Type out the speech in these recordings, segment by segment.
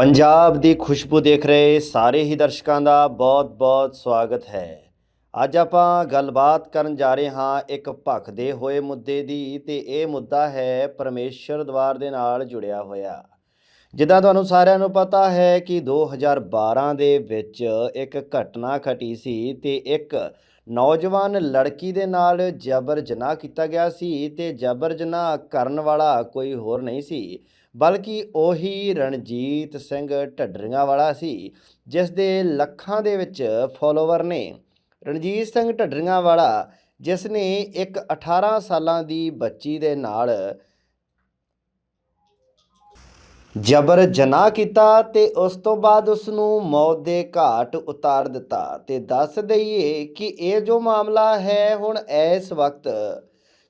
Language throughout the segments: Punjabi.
ਪੰਜਾਬ ਦੀ ਖੁਸ਼ਬੂ ਦੇਖ ਰਹੇ ਸਾਰੇ ਹੀ ਦਰਸ਼ਕਾਂ ਦਾ ਬਹੁਤ-ਬਹੁਤ ਸਵਾਗਤ ਹੈ। ਅੱਜ ਆਪਾਂ ਗੱਲਬਾਤ ਕਰਨ ਜਾ ਰਹੇ ਹਾਂ ਇੱਕ ਭਖਦੇ ਹੋਏ ਮੁੱਦੇ ਦੀ ਤੇ ਇਹ ਮੁੱਦਾ ਹੈ ਪਰਮੇਸ਼ਰ ਦਵਾਰ ਦੇ ਨਾਲ ਜੁੜਿਆ ਹੋਇਆ। ਜਿੱਦਾਂ ਤੁਹਾਨੂੰ ਸਾਰਿਆਂ ਨੂੰ ਪਤਾ ਹੈ ਕਿ 2012 ਦੇ ਵਿੱਚ ਇੱਕ ਘਟਨਾ ਘਟੀ ਸੀ ਤੇ ਇੱਕ ਨੌਜਵਾਨ ਲੜਕੀ ਦੇ ਨਾਲ ਜਬਰ ਜਨਾਹ ਕੀਤਾ ਗਿਆ ਸੀ ਤੇ ਜਬਰ ਜਨਾਹ ਕਰਨ ਵਾਲਾ ਕੋਈ ਹੋਰ ਨਹੀਂ ਸੀ। ਬਲਕਿ ਉਹੀ ਰਣਜੀਤ ਸਿੰਘ ਢੱਡਰੀਆਂ ਵਾਲਾ ਸੀ ਜਿਸ ਦੇ ਲੱਖਾਂ ਦੇ ਵਿੱਚ ਫੋਲੋਵਰ ਨੇ। ਰਣਜੀਤ ਸਿੰਘ ਢੱਡਰੀਆਂ ਵਾਲਾ ਜਿਸ ਨੇ ਇੱਕ 18 ਸਾਲਾਂ ਦੀ ਬੱਚੀ ਦੇ ਨਾਲ ਜਬਰ ਜਨਾਹ ਕੀਤਾ ਤੇ ਉਸ ਤੋਂ ਬਾਅਦ ਉਸ ਨੂੰ ਮੌਤ ਦੇ ਘਾਟ ਉਤਾਰ ਦਿੱਤਾ। ਤੇ ਦੱਸ ਦਈਏ ਕਿ ਇਹ ਜੋ ਮਾਮਲਾ ਹੈ, ਹੁਣ ਇਸ ਵਕਤ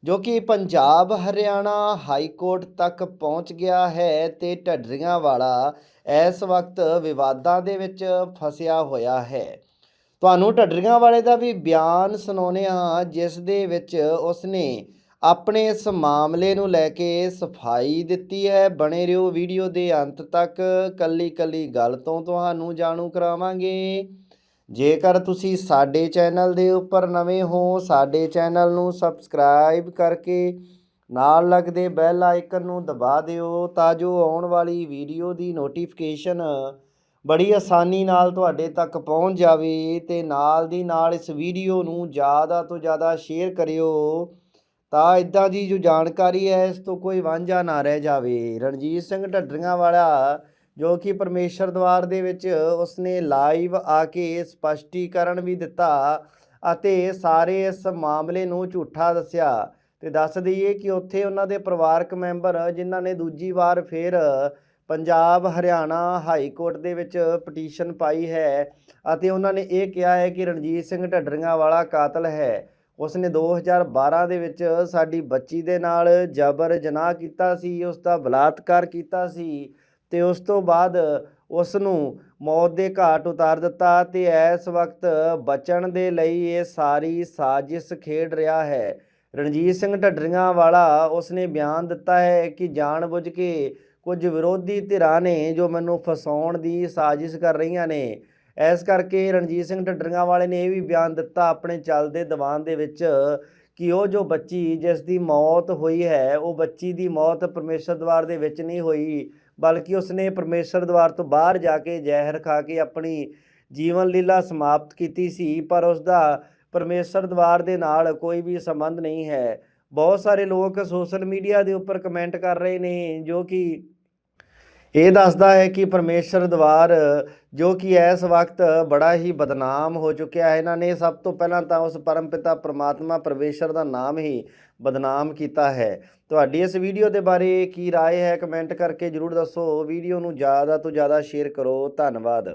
ਜੋ ਕਿ ਪੰਜਾਬ, ਹਰਿਆਣਾ ਹਾਈ ਕੋਰਟ ਤੱਕ ਪਹੁੰਚ ਗਿਆ ਹੈ ਤੇ ਢੱਡਰੀਆਂ ਵਾਲਾ ਇਸ ਵਕਤ ਵਿਵਾਦਾਂ ਦੇ ਵਿੱਚ ਫਸਿਆ ਹੋਇਆ ਹੈ। ਤੁਹਾਨੂੰ ਢੱਡਰੀਆਂ ਵਾਲੇ ਦਾ ਵੀ ਬਿਆਨ ਸੁਣਾਉਂਦੇ ਹਾਂ, ਜਿਸ ਦੇ ਵਿੱਚ ਉਸਨੇ ਆਪਣੇ ਇਸ ਮਾਮਲੇ ਨੂੰ ਲੈ ਕੇ ਸਫ਼ਾਈ ਦਿੱਤੀ ਹੈ। ਬਣੇ ਰਹੋ ਵੀਡੀਓ ਦੇ ਅੰਤ ਤੱਕ ਕੱਲੀ ਕੱਲੀ ਗੱਲ ਤੋਂ ਤੁਹਾਨੂੰ ਜਾਣੂ ਕਰਾਵਾਂਗੇ। ਜੇਕਰ ਤੁਸੀਂ ਸਾਡੇ ਚੈਨਲ ਦੇ ਉੱਪਰ ਨਵੇਂ ਹੋ, ਸਾਡੇ ਚੈਨਲ ਨੂੰ ਸਬਸਕ੍ਰਾਈਬ ਕਰਕੇ ਨਾਲ ਲੱਗਦੇ ਬੈਲ ਆਈਕਨ ਨੂੰ ਦਬਾ ਦਿਓ ਤਾਂ ਜੋ ਆਉਣ ਵਾਲੀ ਵੀਡੀਓ ਦੀ ਨੋਟੀਫਿਕੇਸ਼ਨ ਬੜੀ ਆਸਾਨੀ ਨਾਲ ਤੁਹਾਡੇ ਤੱਕ ਪਹੁੰਚ ਜਾਵੇ ਤੇ ਨਾਲ ਦੀ ਨਾਲ ਇਸ ਵੀਡੀਓ ਨੂੰ ਜ਼ਿਆਦਾ ਤੋਂ ਜ਼ਿਆਦਾ ਸ਼ੇਅਰ ਕਰਿਓ। ਤਾਂ ਇਦਾਂ ਦੀ ਜੋ ਜਾਣਕਾਰੀ ਹੈ, ਇਸ ਤੋਂ ਕੋਈ ਵਾਂਝਾ ਨਾ ਰਹਿ ਜਾਵੇ। ਰਣਜੀਤ ਸਿੰਘ ਢੱਡਰੀਆਂ ਵਾਲਾ ਜੋ ਕਿ ਪਰਮੇਸ਼ਰ ਦਵਾਰ ਦੇ ਵਿੱਚ ਉਸਨੇ ਲਾਈਵ ਆ ਕੇ ਸਪਸ਼ਟੀਕਰਨ ਵੀ ਦਿੱਤਾ ਅਤੇ ਸਾਰੇ ਇਸ ਮਾਮਲੇ ਨੂੰ ਝੂਠਾ ਦੱਸਿਆ। ਤੇ ਦੱਸ ਦਈਏ ਕਿ ਉੱਥੇ ਉਹਨਾਂ ਦੇ ਪਰਿਵਾਰਕ ਮੈਂਬਰ ਜਿਨ੍ਹਾਂ ਨੇ ਦੂਜੀ ਵਾਰ ਫਿਰ ਪੰਜਾਬ ਹਰਿਆਣਾ ਹਾਈ ਕੋਰਟ ਦੇ ਵਿੱਚ ਪਟੀਸ਼ਨ ਪਾਈ ਹੈ ਅਤੇ ਉਹਨਾਂ ਨੇ ਇਹ ਕਿਹਾ ਹੈ ਕਿ ਰਣਜੀਤ ਸਿੰਘ ਢੱਡਰੀਆਂ ਵਾਲਾ ਕਾਤਲ ਹੈ। ਉਸਨੇ 2012 ਦੇ ਵਿੱਚ ਸਾਡੀ ਬੱਚੀ ਦੇ ਨਾਲ ਜਬਰ ਜਨਾਹ ਕੀਤਾ ਸੀ ਉਸ ਦਾ ਬਲਾਤਕਾਰ ਕੀਤਾ ਸੀ ਤੇ ਉਸ ਤੋਂ ਬਾਅਦ ਉਸ ਨੂੰ ਮੌਤ ਦੇ ਘਾਟ ਉਤਾਰ ਦਿੱਤਾ ਤੇ ਇਸ ਵਕਤ ਬਚਣ ਦੇ ਲਈ ਇਹ ਸਾਰੀ ਸਾਜ਼ਿਸ਼ ਖੇਡ ਰਿਹਾ ਹੈ। ਰਣਜੀਤ ਸਿੰਘ ਢੱਡਰੀਆਂ ਵਾਲਾ ਉਸਨੇ ਬਿਆਨ ਦਿੱਤਾ ਹੈ ਕਿ ਜਾਣਬੁੱਝ ਕੇ ਕੁਝ ਵਿਰੋਧੀ ਧਿਰਾਂ ਨੇ ਜੋ ਮੈਨੂੰ ਫਸਾਉਣ ਦੀ ਸਾਜ਼ਿਸ਼ ਕਰ ਰਹੀਆਂ ਨੇ, ਇਸ ਕਰਕੇ ਰਣਜੀਤ ਸਿੰਘ ਢੱਡਰੀਆਂ ਵਾਲੇ ਨੇ ਇਹ ਵੀ ਬਿਆਨ ਦਿੱਤਾ ਆਪਣੇ ਚੱਲਦੇ ਦੀਵਾਨ ਦੇ ਵਿੱਚ ਕਿ ਉਹ ਜੋ ਬੱਚੀ ਜਿਸ ਦੀ ਮੌਤ ਹੋਈ ਹੈ, ਉਹ ਬੱਚੀ ਦੀ ਮੌਤ ਪਰਮੇਸ਼ਰ ਦਵਾਰ ਦੇ ਵਿੱਚ ਨਹੀਂ ਹੋਈ ਬਲਕਿ ਉਸਨੇ ਪਰਮੇਸ਼ਰ ਦਵਾਰ ਤੋਂ ਬਾਹਰ ਜਾ ਕੇ ਜ਼ਹਿਰ ਖਾ ਕੇ ਆਪਣੀ ਜੀਵਨ ਲੀਲਾ ਸਮਾਪਤ ਕੀਤੀ ਸੀ, ਪਰ ਉਸ ਦਾ ਪਰਮੇਸ਼ਰ ਦਵਾਰ ਦੇ ਨਾਲ ਕੋਈ ਵੀ ਸੰਬੰਧ ਨਹੀਂ ਹੈ। ਬਹੁਤ ਸਾਰੇ ਲੋਕ ਸੋਸ਼ਲ ਮੀਡੀਆ ਦੇ ਉੱਪਰ ਕਮੈਂਟ ਕਰ ਰਹੇ ਨੇ, ਜੋ ਕਿ ਇਹ ਦੱਸਦਾ ਹੈ ਕਿ ਪਰਮੇਸ਼ਰ ਦਵਾਰ ਜੋ ਕਿ ਇਸ ਵਕਤ ਬੜਾ ਹੀ ਬਦਨਾਮ ਹੋ ਚੁੱਕਿਆ ਹੈ ਇਹਨਾਂ ਨੇ ਸਭ ਤੋਂ ਪਹਿਲਾਂ ਤਾਂ ਉਸ ਪਰਮਪਿਤਾ ਪ੍ਰਮਾਤਮਾ ਪਰਮੇਸ਼ਰ ਦਾ ਨਾਮ ਹੀ ਬਦਨਾਮ ਕੀਤਾ ਹੈ ਤੁਹਾਡੀ ਇਸ ਵੀਡੀਓ ਦੇ ਬਾਰੇ ਕੀ رائے ਹੈ ਕਮੈਂਟ ਕਰਕੇ ਜਰੂਰ ਦੱਸੋ ਵੀਡੀਓ ਨੂੰ ਜ਼ਿਆਦਾ ਤੋਂ ਜ਼ਿਆਦਾ ਸ਼ੇਅਰ ਕਰੋ ਧੰਨਵਾਦ